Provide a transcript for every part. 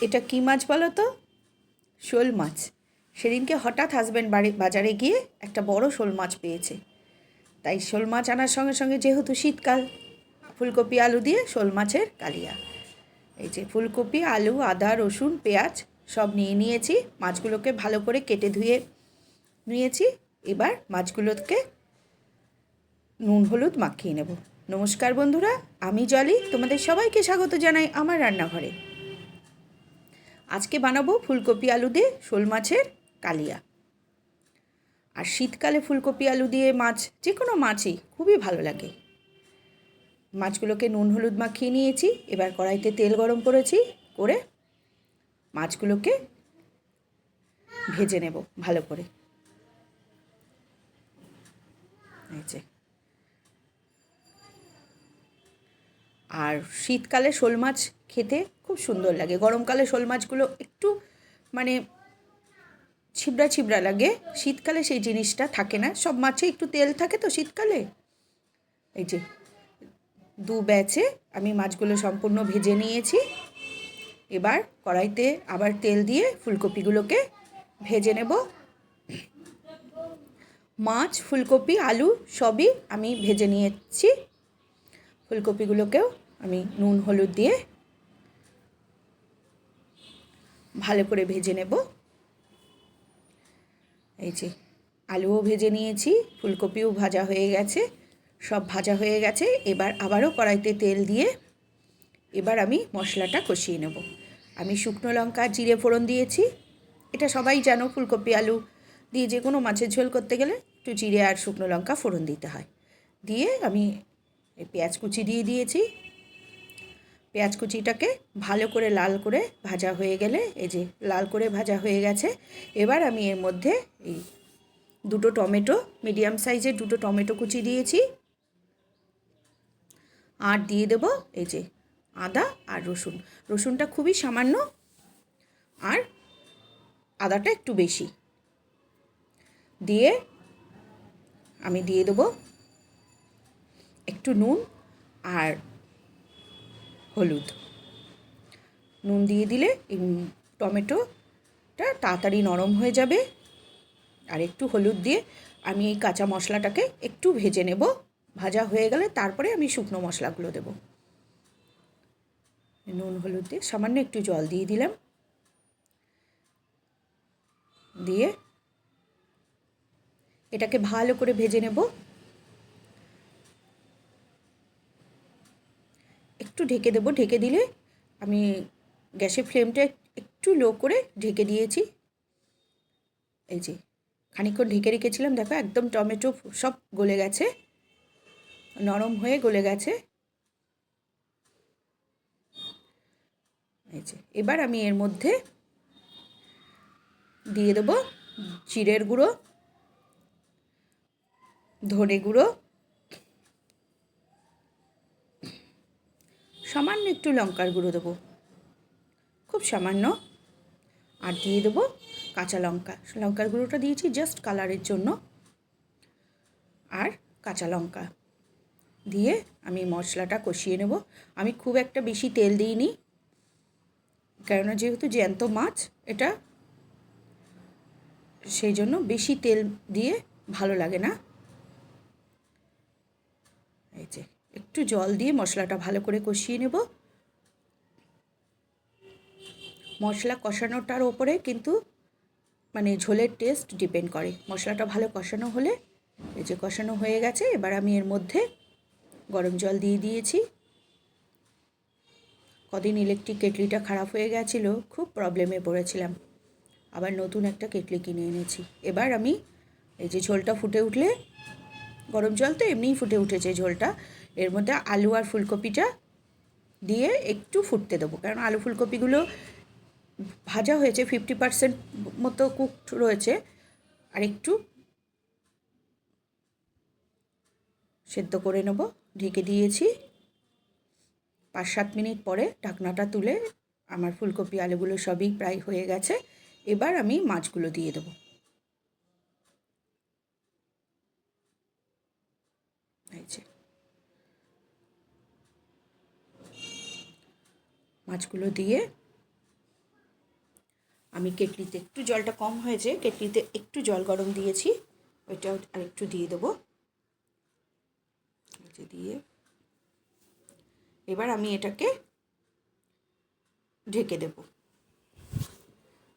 এটা কী মাছ বলো তো? শোল মাছ। সেদিনকে হঠাৎ হাজব্যান্ড বাড়ি, বাজারে গিয়ে একটা বড় শোল মাছ পেয়েছে। তাই শোল মাছ আনার সঙ্গে সঙ্গে যেহেতু শীতকাল, ফুলকপি, আলু দিয়ে শোল মাছের কালিয়া। এই যে ফুলকপি, আলু, আদা, রসুন, পেঁয়াজ সব নিয়ে নিয়েছি। মাছগুলোকে ভালো করে কেটে ধুয়ে নিয়েছি। এবার মাছগুলোকে নুন, হলুদ মাখিয়ে নেব। নমস্কার বন্ধুরা, আমি জলি। তোমাদের সবাইকে স্বাগত জানাই আমার রান্নাঘরে। আজকে বানাবো ফুলকপি আলু দিয়ে শোল মাছের কালিয়া। আর শীতকালে ফুলকপি আলু দিয়ে মাছ যে কোনো মাছই খুবই ভালো লাগে। মাছগুলোকে নুন, হলুদ মাখিয়ে নিয়েছি, এবার কড়াইতে তেল গরম করেছি, করে মাছগুলোকে ভেজে নেব ভালো করে। এই যে। আর শীতকালে শোল মাছ খেতে খুব সুন্দর লাগে। গরমকালে শোল মাছগুলো একটু মানে ছিবড়া ছিবড়া লাগে। শীতকালে সেই জিনিসটা থাকে না। সব মাছে একটু তেল থাকে তো শীতকালে। এই যে দু ব্যাচে আমি মাছগুলো সম্পূর্ণ ভেজে নিয়েছি। এবার কড়াইতে আবার তেল দিয়ে ফুলকপিগুলোকে ভেজে নেব। মাছ, ফুলকপি, আলু সবই আমি ভেজে নিয়েছি। ফুলকপিগুলোকেও আমি নুন, হলুদ দিয়ে ভালো করে ভেজে নেব। এই যে আলুও ভেজে নিয়েছি, ফুলকপিও ভাজা হয়ে গেছে, সব ভাজা হয়ে গেছে। এবার আবারও কড়াইতে তেল দিয়ে এবার আমি মশলাটা কষিয়ে নেব। আমি শুকনো লঙ্কা, জিরে ফোড়ন দিয়েছি। এটা সবাই জানো, ফুলকপি, আলু দিয়ে যে কোনো মাছের ঝোল করতে গেলে একটু জিরে আর শুকনো লঙ্কা ফোড়ন দিতে হয়। দিয়ে আমি পেঁয়াজ কুচি দিয়ে দিয়েছি। পেঁয়াজ কুচিটাকে ভালো করে লাল করে ভাজা হয়ে গেলে, এই যে লাল করে ভাজা হয়ে গেছে, এবার আমি এর মধ্যে এই দুটো টমেটো, মিডিয়াম সাইজের দুটো টমেটো কুচি দিয়েছি। আর দিয়ে দেবো এই যে আদা আর রসুন। রসুনটা খুবই সামান্য আর আদাটা একটু বেশি। দিয়ে আমি দিয়ে দেবো একটু নুন আর হলুদ। নুন দিয়ে দিলে টমেটোটা তাড়াতাড়ি নরম হয়ে যাবে। আর একটু হলুদ দিয়ে আমি এই কাঁচা মশলাটাকে একটু ভেজে নেব। ভাজা হয়ে গেলে তারপরে আমি শুকনো মশলাগুলো দেব। নুন, হলুদ দিয়ে সামান্য একটু জল দিয়ে দিলাম। দিয়ে এটাকে ভালো করে ভেজে নেব। একটু ঢেকে দেবো। ঢেকে দিলে আমি গ্যাসের ফ্লেমটা একটু লো করে ঢেকে দিয়েছি। এই যে খানিক্ষণ ঢেকে রেখেছিলাম। দেখো একদম টমেটো সব গলে গেছে, নরম হয়ে গলে গেছে। এই যে, এবার আমি এর মধ্যে দিয়ে দেবো জিরের গুঁড়ো, ধনে গুঁড়ো সামান্য একটু লঙ্কার গুঁড়ো দেবো। খুব সামান্য। আর দিয়ে দেবো কাঁচা লঙ্কা। লঙ্কার গুঁড়োটা দিয়েছি জাস্ট কালারের জন্য। আর কাঁচা লঙ্কা। দিয়ে আমি মশলাটা কষিয়ে নেব। আমি খুব একটা বেশি তেল দিইনি। কেননা যেহেতু জ্যান্ত মাছ, এটা সেই জন্য বেশি তেল দিয়ে ভালো লাগে না। এই যে। একটু জল দিয়ে মশলাটা ভালো করে কষিয়ে নেব। মশলা কষানোটার ওপরে কিন্তু মানে ঝোলের টেস্ট ডিপেন্ড করে। মশলাটা ভালো কষানো হলে এই যে কষানো হয়ে গেছে, এবার আমি এর মধ্যে গরম জল দিয়ে দিয়েছি। কদিন ইলেকট্রিক কেটলিটা খারাপ হয়ে গেছিল, খুব প্রবলেমে পড়েছিলাম। আবার নতুন একটা কেটলি কিনে এনেছি। এবার আমি এই যে ঝোলটা ফুটে উঠলে, গরম জল তো এমনিই ফুটে উঠেছে ঝোলটা এর মধ্যে আলু আর ফুলকপিটা দিয়ে একটু ফুটতে দেবো। কারণ আলু ফুলকপিগুলো ভাজা হয়েছে ফিফটি পার্সেন্ট মতো কুকড রয়েছে। আর একটু সেদ্ধ করে নেব, ঢেকে দিয়েছি। পাঁচ সাত মিনিট পরে ঢাকনাটা তুলে আমার ফুলকপি আলুগুলো সবই প্রায় হয়ে গেছে। এবার আমি মাছগুলো দিয়ে দেবো। এই মাছগুলো দিয়ে আমি কেটলিতে একটু জলটা কম হয়েছে, কেটলিতে একটু জল গরম দিয়েছি ওইটাও আর একটু দিয়ে দেবো। দিয়ে এবার আমি এটাকে ঢেকে দেব।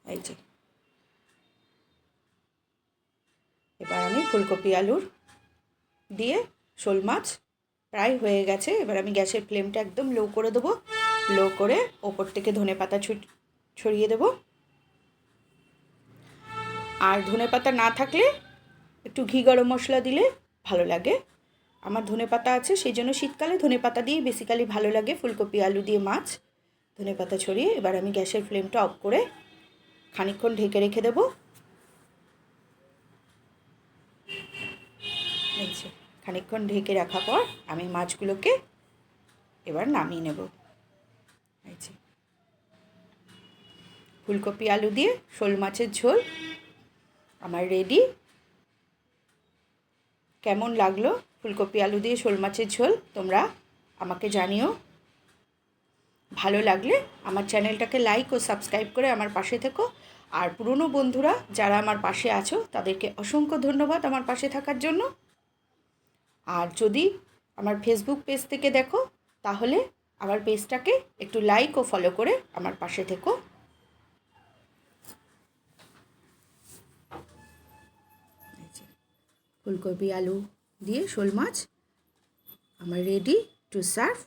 এই যে এবার আমি ফুলকপি আলুর দিয়ে শোল মাছ প্রায় হয়ে গেছে, এবার আমি গ্যাসের ফ্লেমটা একদম লো করে দেবো। লো করে ওপর থেকে ধনে পাতা ছড়িয়ে দেবো। আর ধনে পাতা না থাকলে একটু ঘি গরম মশলা দিলে ভালো লাগে। আমার ধনে পাতা আছে, সেই জন্য শীতকালে ধনে পাতা দিয়েই বেসিক্যালি ভালো লাগে। ফুলকপি, আলু দিয়ে মাছ। ধনে পাতা ছড়িয়ে এবার আমি গ্যাসের ফ্লেমটা অফ করে খানিকক্ষণ ঢেকে রেখে দেবো। নিচ্ছে খানিকক্ষণ ঢেকে রাখার পর আমি মাছগুলোকে এবার নামিয়ে নেব। এই ফুলকপি, আলু দিয়ে শোল মাছের ঝোল। আমার রেডি কেমন লাগল ফুলকপি, আলু দিয়ে শোল মাছের ঝোল? তোমরা আমাকে জানিও। ভালো লাগলে আমার চ্যানেলটাকে লাইক ও সাবস্ক্রাইব করে আমার পাশে থেকো। আর পুরনো বন্ধুরা যারা আমার পাশে আছো, তাদেরকে অসংখ্য ধন্যবাদ আমার পাশে থাকার জন্য। আর যদি আমার ফেসবুক পেজ থেকে দেখো, তাহলে আমার পেজটাকে একটু লাইক ও ফলো করে আমার পাশে থেকো। ফুলকপি, আলু দিয়ে শোল মাছ, আমার রেডি টু সার্ভ